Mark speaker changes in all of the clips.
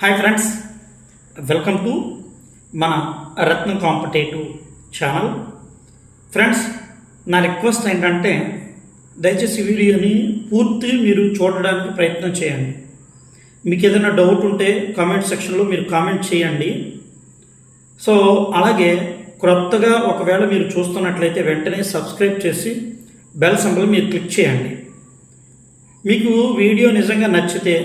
Speaker 1: Hi friends welcome to మన Ratna competitive channel friends నా request ఏంటంటే దయచేసి వీడియోని పూర్తి మీరు చూడడానికి ప్రయత్నం చేయండి. మీకు ఏదైనా డౌట్ ఉంటే కామెంట్ సెక్షన్లో మీరు కామెంట్ చేయండి. సో అలాగే క్రొత్తగా ఒకవేళ మీరు చూస్తున్నట్లయితే వెంటనే సబ్స్క్రైబ్ చేసి బెల్ సింబల్ మీరు క్లిక్ చేయండి. మీకు వీడియో నిజంగా నచ్చితే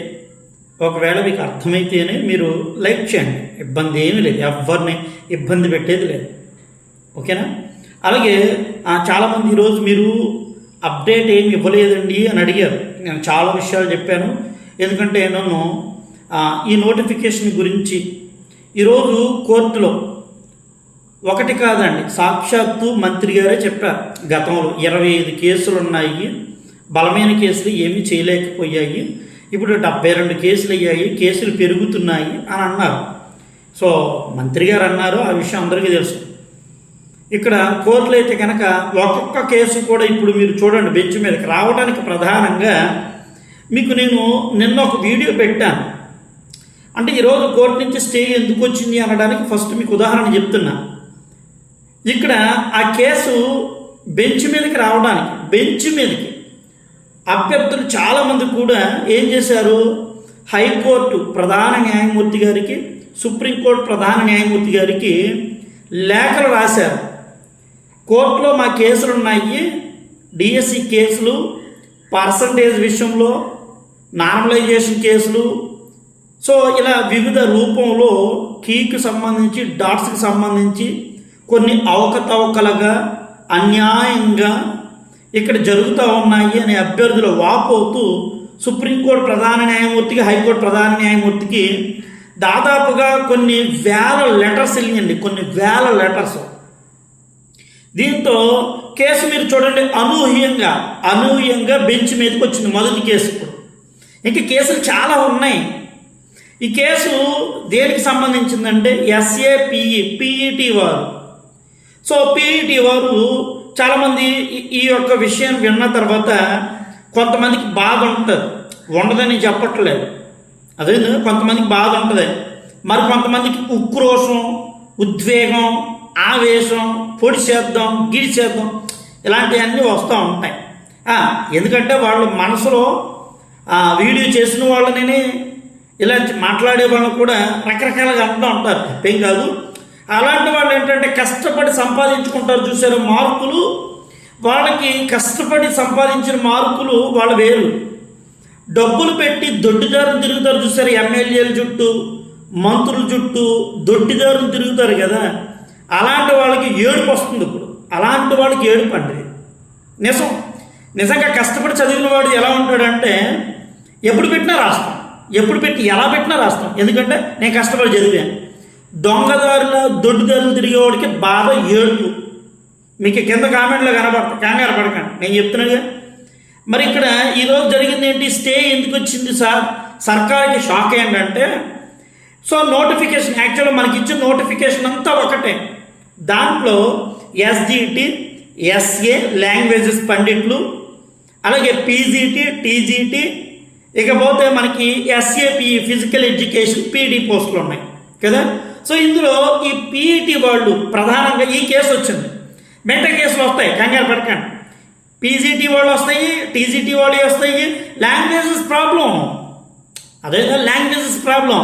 Speaker 1: ఒకవేళ మీకు అర్థమైతేనే మీరు లైక్ చేయండి. ఇబ్బంది ఏమీ లేదు. ఎవరిని ఇబ్బంది పెట్టేది లేదు. ఓకేనా? అలాగే చాలామంది ఈరోజు మీరు అప్డేట్ ఏమి ఇవ్వలేదండి అని అడిగారు. నేను చాలా విషయాలు చెప్పాను. ఎందుకంటే నన్ను ఈ నోటిఫికేషన్ గురించి ఈరోజు కోర్టులో ఒకటి కాదండి సాక్షాత్తు మంత్రి గారే చెప్పారు. గతంలో ఇరవై ఐదు కేసులు ఉన్నాయి బలమైన కేసులు ఏమీ చేయలేకపోయాయి. ఇప్పుడు డెబ్బై రెండు కేసులు అయ్యాయి కేసులు పెరుగుతున్నాయి అని అన్నారు. సో మంత్రి గారు అన్నారు ఆ విషయం అందరికీ తెలుసు. ఇక్కడ కోర్టులు అయితే కనుక ఒక్కొక్క కేసు కూడా ఇప్పుడు మీరు చూడండి బెంచ్ మీదకి రావడానికి ప్రధానంగా మీకు నేను నిన్న ఒక వీడియో పెట్టాను. అంటే ఈరోజు కోర్టు నుంచి స్టే ఎందుకు వచ్చింది అనడానికి ఫస్ట్ మీకు ఉదాహరణ చెప్తున్నా. ఇక్కడ ఆ కేసు బెంచ్ మీదకి రావడానికి బెంచ్ మీదకి అభ్యర్థులు చాలామంది కూడా ఏం చేశారు? హైకోర్టు ప్రధాన న్యాయమూర్తి గారికి సుప్రీంకోర్టు ప్రధాన న్యాయమూర్తి గారికి లేఖలు రాశారు. కోర్టులో మా కేసులు ఉన్నాయి. డిఎస్సి కేసులు పర్సంటేజ్ విషయంలో నార్మలైజేషన్ కేసులు. సో ఇలా వివిధ రూపంలో కీకి సంబంధించి డాట్స్కి సంబంధించి కొన్ని అవకతవకలుగా అన్యాయంగా ఇక్కడ జరుగుతూ ఉన్నాయి అనే అభ్యర్థులు వాపోతూ సుప్రీంకోర్టు ప్రధాన న్యాయమూర్తికి హైకోర్టు ప్రధాన న్యాయమూర్తికి దాదాపుగా కొన్ని వేల లెటర్స్ వెళ్ళిందండి. కొన్ని వేల లెటర్స్. దీంతో కేసు మీరు చూడండి అనూహ్యంగా అనూహ్యంగా బెంచ్ మీదకి వచ్చింది మొదటి కేసు ఇప్పుడు. ఇంకా కేసులు చాలా ఉన్నాయి. ఈ కేసు దేనికి సంబంధించిందంటే ఎస్ఏపిఈ పీఈటీ వారు. సో పీఈటీ వారు చాలామంది ఈ- యొక్క విషయం విన్న తర్వాత కొంతమందికి బాధ ఉంటుంది. ఉండదని చెప్పట్లేదు. అదే కొంతమందికి బాధ ఉంటుంది. మరి కొంతమందికి ఉక్రోషం ఉద్వేగం ఆవేశం పొడి చేద్దాం గిడి చేద్దాం ఇలాంటివన్నీ వస్తూ ఉంటాయి. ఎందుకంటే వాళ్ళు మనసులో ఆ, వీడియో చేసిన వాళ్ళని ఇలా మాట్లాడే వాళ్ళు కూడా రకరకాలుగా అంటూ ఉంటారు. తప్పేం కాదు? అలాంటి వాళ్ళు ఏంటంటే కష్టపడి సంపాదించుకుంటారు చూసారు మార్కులు? వాళ్ళకి కష్టపడి సంపాదించిన మార్కులు వాళ్ళ వేరు. డబ్బులు పెట్టి దొడ్డిదారులు తిరుగుతారు చూసారు ఎమ్మెల్యేల చుట్టూ మంత్రుల చుట్టూ దొడ్డిదారులు తిరుగుతారు కదా. అలాంటి వాళ్ళకి ఏడుపు వస్తుంది ఇప్పుడు. అలాంటి వాళ్ళకి ఏడుపు అండి నిజం. నిజంగా కష్టపడి చదివిన వాడు ఎలా ఉంటాడంటే ఎప్పుడు పెట్టినా రాస్తాం. ఎప్పుడు పెట్టి ఎలా పెట్టినా రాస్తాం. ఎందుకంటే నేను కష్టపడి చదివాను. దొంగదారుల దొడ్డుదారులు తిరిగేవాడికి బాధ ఏడుపు. మీకు కింద కామెంట్లో కనబడతా కంగారు పడకండి. నేను చెప్తున్నాగా మరి ఇక్కడ ఈరోజు జరిగింది ఏంటి? స్టే ఎందుకు వచ్చింది సార్? సర్కార్కి షాక్ ఏంటంటే సో నోటిఫికేషన్ యాక్చువల్గా మనకి ఇచ్చిన నోటిఫికేషన్ అంతా ఒకటే. దాంట్లో ఎస్జిటి ఎస్ఏ లాంగ్వేజెస్ పండిట్లు అలాగే పీజీటీ టీజీటీ ఇకపోతే మనకి ఎస్ఏపి ఫిజికల్ ఎడ్యుకేషన్ పీడీ పోస్టులు ఉన్నాయి. కదా? సో ఇందులో ఈ పీఈటీ వాళ్ళు ప్రధానంగా ఈ కేసు వచ్చింది. మెంటల్ కేసులు వస్తాయి కంగారు పడకండి. పీజీటీ వాళ్ళు వస్తాయి టీజీటీ వాళ్ళు వస్తాయి. లాంగ్వేజెస్ ప్రాబ్లం అదే లాంగ్వేజెస్ ప్రాబ్లం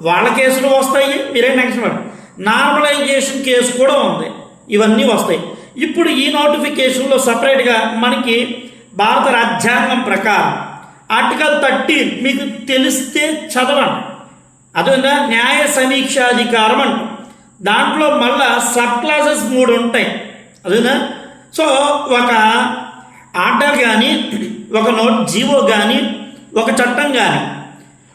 Speaker 1: వాళ్ళ కేసులు వస్తాయి మీరేం టెన్షన్ నార్మలైజేషన్ కేసు కూడా ఉంది. ఇవన్నీ వస్తాయి. ఇప్పుడు ఈ నోటిఫికేషన్లో సపరేట్గా మనకి భారత రాజ్యాంగం ప్రకారం ఆర్టికల్ థర్టీన్ మీకు తెలిస్తే చదవండి. అదేవిధంగా న్యాయ సమీక్షాధికారం అంటాం. దాంట్లో మళ్ళా సబ్ క్లాసెస్ మూడు ఉంటాయి. అదేనా? సో ఒక ఆర్డర్ కానీ ఒక నోట్ జీవో కానీ ఒక చట్టం కానీ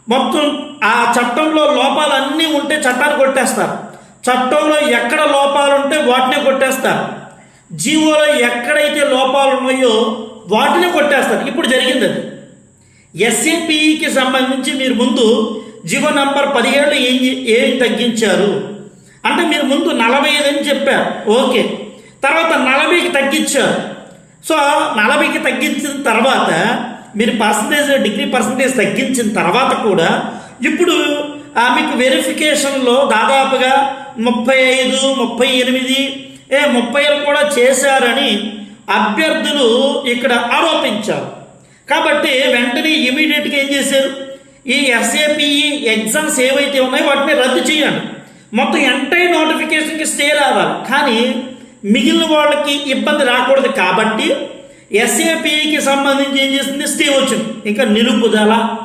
Speaker 1: మొత్తం ఆ చట్టంలో లోపాలన్నీ ఉంటే చట్టాన్ని కొట్టేస్తారు. చట్టంలో ఎక్కడ లోపాలు ఉంటే వాటినే కొట్టేస్తారు. జీవోలో ఎక్కడైతే లోపాలు ఉన్నాయో వాటినే కొట్టేస్తారు. ఇప్పుడు జరిగింది అది. ఎస్ఏపిఈకి సంబంధించి మీరు ముందు జీవో నంబర్ పదిహేడు ఏం ఏం తగ్గించారు? అంటే మీరు ముందు నలభై ఐదు అని చెప్పారు. ఓకే. తర్వాత నలభైకి తగ్గించారు. సో నలభైకి తగ్గించిన తర్వాత మీరు పర్సంటేజ్ డిగ్రీ పర్సంటేజ్ తగ్గించిన తర్వాత కూడా ఇప్పుడు ఆ, మీకు వెరిఫికేషన్లో దాదాపుగా ముప్పై ఐదు ముప్పై ఎనిమిది ఏ ముప్పైలు కూడా చేశారని అభ్యర్థులు ఇక్కడ ఆరోపించారు. కాబట్టి వెంటనే ఇమీడియట్గా ఏం చేశారు? ఈ ఎస్ఏపిఈ ఎగ్జామ్స్ ఏవైతే ఉన్నాయో వాటిని రద్దు చేయండి. మొత్తం ఎంటైర్ నోటిఫికేషన్కి స్టే రావాలి. కానీ మిగిలిన వాళ్ళకి ఇబ్బంది రాకూడదు కాబట్టి ఎస్ఏపిఈకి సంబంధించి ఏం చేసింది స్టే వచ్చింది. ఇంకా నిలుపుదల.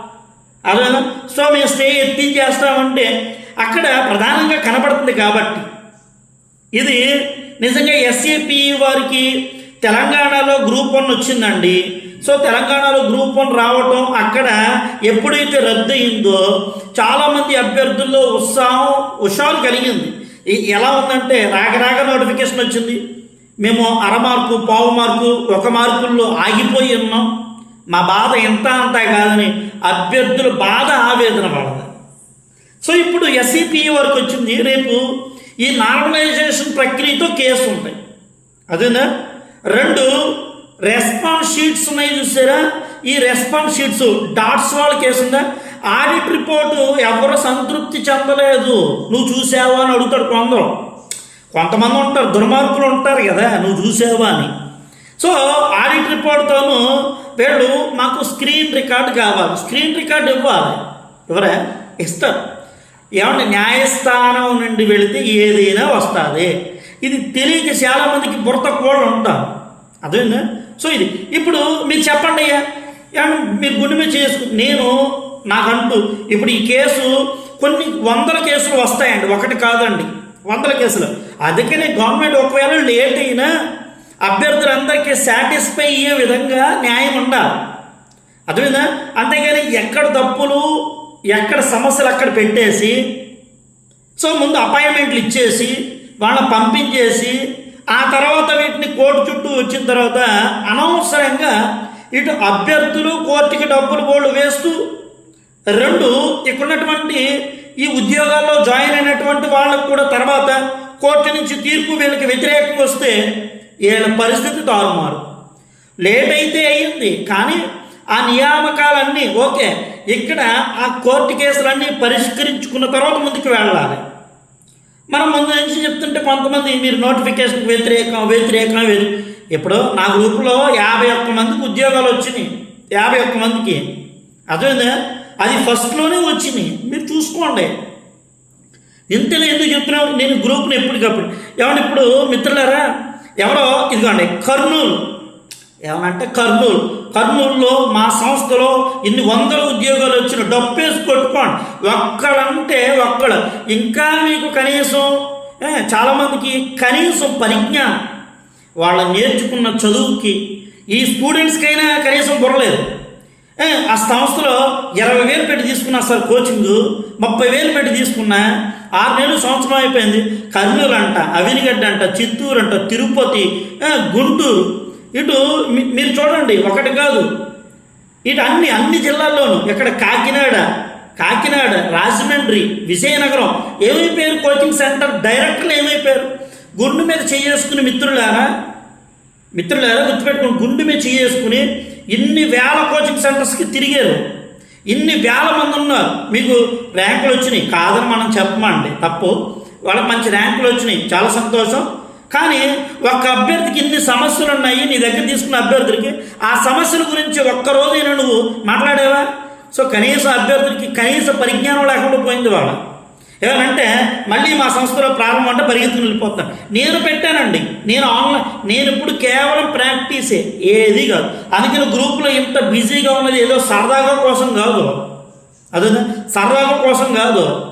Speaker 1: అదేనా? సో మేము స్టే ఎత్తించేస్తామంటే అక్కడ ప్రధానంగా కనబడుతుంది కాబట్టి ఇది నిజంగా ఎస్ఏపి వారికి తెలంగాణలో గ్రూప్ వన్ వచ్చిందండి. సో తెలంగాణలో గ్రూప్ వన్ రావటం అక్కడ ఎప్పుడైతే రద్దు అయిందో చాలామంది అభ్యర్థుల్లో ఉత్సాహం ఉషారు కలిగింది. ఎలా ఉందంటే రాగరాగ నోటిఫికేషన్ వచ్చింది. మేము అర మార్కు పావు మార్కు ఒక మార్కుల్లో ఆగిపోయి ఉన్నాం. మా బాధ ఎంత అంతా కాదని అభ్యర్థుల బాధ ఆవేదన పడదు. సో ఇప్పుడు ఎస్ఈపి వరకు వచ్చింది. రేపు ఈ నార్మలైజేషన్ ప్రక్రియతో కేసు ఉంటాయి అదేనా? రెండు రెస్పాన్స్ షీట్స్ ఉన్నాయి చూసారా? ఈ రెస్పాన్స్ షీట్స్ డాట్స్ వాళ్ళ కేసు ఆడిట్ రిపోర్టు ఎవరు సంతృప్తి చెందలేదు. నువ్వు చూసావా? అని అడుగుతాడు కొందరు. కొంతమంది ఉంటారు దుర్మార్గులు ఉంటారు కదా నువ్వు చూసావా? అని. సో ఆడిట్ రిపోర్ట్తోనూ వీళ్ళు మాకు స్క్రీన్ రికార్డు కావాలి. స్క్రీన్ రికార్డు ఇవ్వాలి. ఎవరా? ఇస్తారు. ఏమంటే న్యాయస్థానం నుండి వెళితే ఏదైనా వస్తుంది. ఇది తెలియక చాలామందికి బుర్త కూడా ఉంటారు. అదేనా సో ఇది. ఇప్పుడు మీరు చెప్పండి అయ్యా. మీరు గుండె మీద చేసుకు నేను నాకంటూ ఇప్పుడు ఈ కేసు కొన్ని వందల కేసులు వస్తాయండి. ఒకటి కాదండి. వందల కేసులు. అందుకనే గవర్నమెంట్ ఒకవేళ లేట్ అయినా అభ్యర్థులందరికీ సాటిస్ఫై అయ్యే విధంగా న్యాయం ఉండాలి. అర్థమైందా? అంతేగాని ఎక్కడ తప్పులు ఎక్కడ సమస్యలు అక్కడ పెట్టేసి సో ముందు అపాయింట్మెంట్లు ఇచ్చేసి వాళ్ళని పంపించేసి ఆ తర్వాత వీటిని కోర్టు చుట్టూ వచ్చిన తర్వాత అనవసరంగా ఇటు అభ్యర్థులు కోర్టుకి డబ్బులు బోర్డు వేస్తూ రెండు ఇక్కడ ఉన్నటువంటి ఈ ఉద్యోగాల్లో జాయిన్ అయినటువంటి వాళ్ళకు కూడా తర్వాత కోర్టు నుంచి తీర్పు వీళ్ళకి వ్యతిరేకం వస్తే వీళ్ళ పరిస్థితి తారుమారు. లేట్ అయితే అయ్యింది కానీ ఆ నియామకాలన్నీ ఓకే. ఇక్కడ ఆ కోర్టు కేసులన్నీ పరిష్కరించుకున్న తర్వాత ముందుకు వెళ్ళాలి. మనం ముందు నుంచి చెప్తుంటే కొంతమంది మీరు నోటిఫికేషన్ వ్యతిరేకం వ్యతిరేకం వేరు. ఇప్పుడు నా గ్రూపులో యాభై ఒక్క మందికి ఉద్యోగాలు వచ్చినాయి. యాభై ఒక్క మందికి. అదేందా అది ఫస్ట్లోనే వచ్చినాయి. మీరు చూసుకోండి. ఇంతలో ఎందుకు చెప్తున్నావు? నేను గ్రూప్ని ఎప్పటికప్పుడు. ఏమంటే ఇప్పుడు మిత్రులారా? ఎవరో ఇదిగోండి కర్నూలు. ఏమనంటే కర్నూలు. కర్నూలులో మా సంస్థలో ఇన్ని వందల ఉద్యోగాలు వచ్చిన డప్పేసి కొట్టుకోండి. ఒక్కడంటే ఒక్కడు ఇంకా మీకు కనీసం చాలామందికి కనీసం పరిజ్ఞానం. వాళ్ళ నేర్చుకున్న చదువుకి ఈ స్టూడెంట్స్కైనా కనీసం బుర్రలేదు. ఏ, ఆ సంస్థలో ఇరవై వేలు పెట్టి తీసుకున్నా సార్ కోచింగ్ ముప్పై వేలు పెట్టి తీసుకున్నా ఆరు నెలలు సంవత్సరం అయిపోయింది. కర్నూలు అంట అవినిగడ్డ అంట చిత్తూరు అంట తిరుపతి గుంటూరు. ఇటు మీరు చూడండి ఒకటి కాదు. ఇటు అన్ని అన్ని జిల్లాల్లోనూ ఇక్కడ కాకినాడ కాకినాడ రాజమండ్రి విజయనగరం ఏమైపోయారు? కోచింగ్ సెంటర్ డైరెక్టర్లు ఏమైపోయారు? గుండు మీద చేసుకుని మిత్రులారా మిత్రులారా గుర్తుపెట్టుకుని గుండు మీద చేసుకుని ఇన్ని వేల కోచింగ్ సెంటర్స్కి తిరిగారు. ఇన్ని వేల మంది ఉన్నారు. మీకు ర్యాంకులు వచ్చినాయి. కాదని మనం చెప్పమండి తప్పు. వాళ్ళకి మంచి ర్యాంకులు వచ్చినాయి. చాలా సంతోషం. కానీ ఒక అభ్యర్థికి ఇన్ని సమస్యలు ఉన్నాయి నీ దగ్గర తీసుకున్న అభ్యర్థులకి ఆ సమస్యల గురించి ఒక్కరోజైనా నువ్వు మాట్లాడేవా? సో కనీస అభ్యర్థులకి కనీస పరిజ్ఞానం లేకుండా పోయింది వాళ్ళ. ఏమనంటే మళ్ళీ మా సంస్థలో ప్రారంభం అంటే పరిగెత్తుకుని వెళ్ళిపోతాను నేను పెట్టానండి. నేను ఆన్లైన్ నేను ఇప్పుడు కేవలం ప్రాక్టీసే ఏది కాదు. అందుకని గ్రూప్లో ఇంత బిజీగా ఉన్నది ఏదో సరదాగా కోసం కాదు. అదే సరదాగా కోసం కాదు.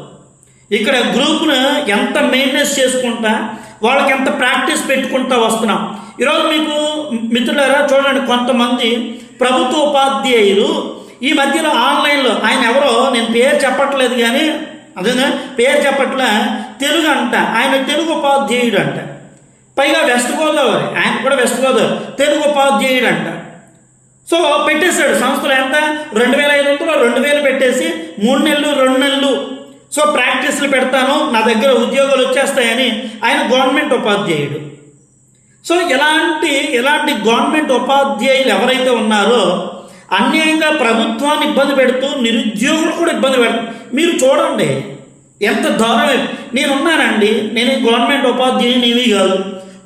Speaker 1: ఇక్కడ గ్రూప్ను ఎంత మెయింటెనెన్స్ చేసుకుంటా వాళ్ళకి ఎంత ప్రాక్టీస్ పెట్టుకుంటూ వస్తున్నాం. ఈరోజు మీకు మిత్రులారా చూడండి కొంతమంది ప్రభుత్వ ఉపాధ్యాయులు ఈ మధ్యలో ఆన్లైన్లో ఆయన ఎవరో నేను పేరు చెప్పట్లేదు కానీ అదే పేరు చెప్పట్లే? తెలుగు అంట. ఆయన తెలుగు ఉపాధ్యాయుడు అంట. పైగా వెస్ట్ గోదావరి ఆయన కూడా వెస్ట్ గోదావరి తెలుగు ఉపాధ్యాయుడు అంట. సో పెట్టేశాడు సంస్థలు ఎంత? రెండు వేల ఐదు వందలు రెండు వేలు పెట్టేసి మూడు నెలలు రెండు నెలలు సో ప్రాక్టీస్లు పెడతాను నా దగ్గర ఉద్యోగాలు వచ్చేస్తాయని ఆయన గవర్నమెంట్ ఉపాధ్యాయుడు. సో ఎలాంటి ఎలాంటి గవర్నమెంట్ ఉపాధ్యాయులు ఎవరైతే ఉన్నారో అన్యాయంగా ప్రభుత్వాన్ని ఇబ్బంది పెడుతూ నిరుద్యోగులు కూడా ఇబ్బంది పెడుతూ మీరు చూడండి ఎంత దారుణం. నేనున్నానండి నేను గవర్నమెంట్ ఉపాధ్యాయుని ఏమీ కాదు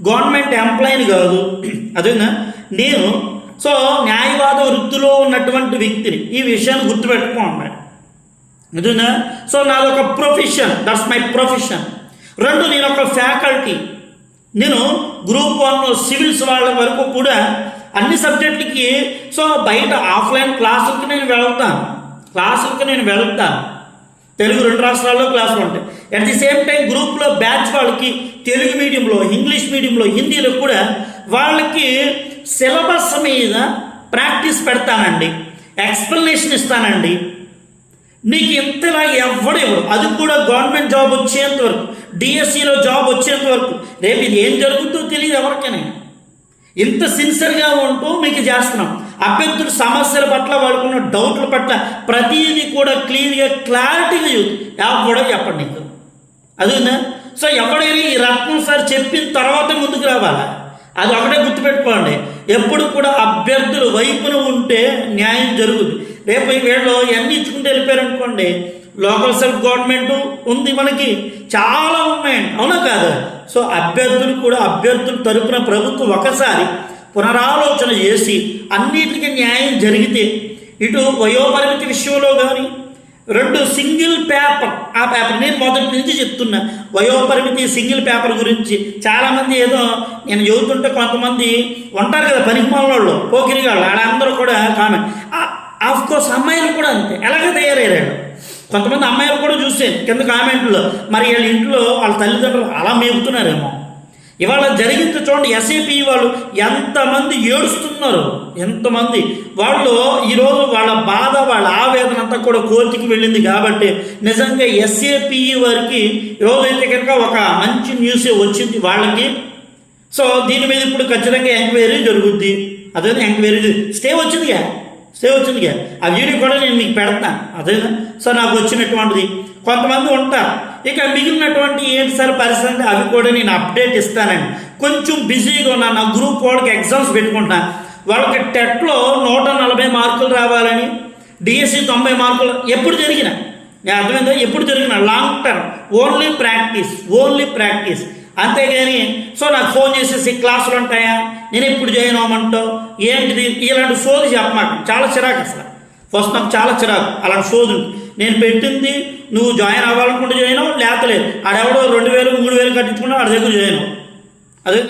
Speaker 1: గవర్నమెంట్ ఎంప్లాయీని కాదు. అదేనా? నేను సో న్యాయవాద వృత్తిలో ఉన్నటువంటి వ్యక్తిని ఈ విషయాన్ని గుర్తుపెట్టుకోండి. నిజంగా? సో నాదొక ప్రొఫెషన్ దట్స్ మై ప్రొఫెషన్ రెండు నేను ఒక ఫ్యాకల్టీ నేను గ్రూప్ వన్ సివిల్స్ వాళ్ళ వరకు కూడా అన్ని సబ్జెక్టులకి సో బయట ఆఫ్లైన్ క్లాసులకి నేను వెళ్తాను. క్లాసులకి నేను వెళ్తాను. తెలుగు రెండు రాష్ట్రాల్లో క్లాసులు ఉంటాయి. అట్ ది సేమ్ టైం గ్రూప్లో బ్యాచ్ వాళ్ళకి తెలుగు మీడియంలో ఇంగ్లీష్ మీడియంలో హిందీలో కూడా వాళ్ళకి సిలబస్ మీద ప్రాక్టీస్ పెడతానండి. ఎక్స్ప్లెనేషన్ ఇస్తానండి. నీకు ఇంతలా ఎవడెవరు అది కూడా గవర్నమెంట్ జాబ్ వచ్చేంత వరకు డిఎస్సిలో జాబ్ వచ్చేంత వరకు. రేపు ఇది ఏం జరుగుతుందో తెలియదు ఎవరికైనా. ఇంత సిన్సియర్గా ఉంటూ మీకు చేస్తున్నాం. అభ్యర్థుల సమస్యల పట్ల వాడుకున్న డౌట్ల పట్ల ప్రతిదీ కూడా క్లియర్గా క్లారిటీగా ఎవడో చెప్పండి నీకు. అది సో ఎవడైనా ఈ రత్నం సార్ చెప్పిన తర్వాత ముందుకు రావాలా? అది ఒకటే గుర్తుపెట్టుకోండి. ఎప్పుడు కూడా అభ్యర్థుల వైపున ఉంటే న్యాయం జరుగుతుంది రేపు ఈ వీళ్ళు ఎన్ని ఇచ్చుకుంటూ వెళ్ళిపోయారనుకోండి లోకల్ సెల్ఫ్ గవర్నమెంట్ ఉంది మనకి చాలా ఉన్నాయండి. అవునా కాదు? సో అభ్యర్థులు కూడా అభ్యర్థుల తరపున ప్రభుత్వం ఒకసారి పునరాలోచన చేసి అన్నిటికీ న్యాయం జరిగితే ఇటు వయోపరిమితి విషయంలో కానీ రెండు సింగిల్ పేపర్ ఆ పేపర్ నేను మొదటి నుంచి చెప్తున్నా వయోపరిమితి సింగిల్ పేపర్ గురించి చాలామంది ఏదో నేను చదువుతుంటే కొంతమంది ఉంటారు కదా పనికిమాలలో పోకిరిగాళ్ళు వాళ్ళందరూ కూడా కామెంట్. ఆఫ్ కోర్స్ అమ్మాయిలు కూడా అంతే. ఎలాగ తయారయ్యారు కొంతమంది అమ్మాయిలు కూడా చూసాను కింద కామెంట్లో మరి వీళ్ళ ఇంట్లో వాళ్ళ తల్లిదండ్రులు అలా మేపుతున్నారేమో. ఇవాళ జరిగింది చూడండి ఎస్ఏపి వాళ్ళు ఎంతమంది ఏడుస్తున్నారు. ఎంతమంది. వాళ్ళు ఈరోజు వాళ్ళ బాధ వాళ్ళ ఆవేదన అంతా కూడా కోర్టుకి వెళ్ళింది కాబట్టి నిజంగా ఎస్ఏపి వారికి ఈరోజైతే కనుక ఒక మంచి న్యూస్ వచ్చింది వాళ్ళకి. సో దీని మీద ఇప్పుడు ఖచ్చితంగా ఎంక్వైరీ జరుగుద్ది. అదే ఎంక్వైరీ స్టే వచ్చిందిగా? సేవ్ వచ్చిందిగా ఆ వీడియో కూడా నేను మీకు పెడతాను అదేనా? సో నాకు వచ్చినటువంటిది. కొంతమంది ఉంటారు. ఇక మిగిలినటువంటి ఏంటి సార్ పరిస్థితి? అవి కూడా నేను అప్డేట్ ఇస్తానండి. కొంచెం బిజీగా ఉన్నా నా గ్రూప్ వాళ్ళకి ఎగ్జామ్స్ పెట్టుకుంటున్నా. వాళ్ళకి టెట్లో నూట నలభై మార్కులు రావాలని డిఎస్సి తొంభై మార్కులు ఎప్పుడు జరిగిన. నేను అర్థమైందో? ఎప్పుడు జరిగిన. Long term only practice only practice అంతేగాని సో నాకు ఫోన్ చేసేసి క్లాసులు ఉంటాయా? నేను ఎప్పుడు జాయిన్ అవ్వమంటావు ఏంటిది? ఇలాంటి సోది చెప్పమాట. చాలా చిరాకు అసలు. ఫస్ట్ నాకు చాలా చిరాకు. అలాంటి సోదు నేను పెట్టింది నువ్వు జాయిన్ అవ్వాలనుకుంటే జాయిన్ అవ్వు లేకపోతే లేదు. ఆడెవడో రెండు వేలు మూడు వేలు కట్టించుకున్నా ఆడి దగ్గర జాయిన్ అవ్వు. అదే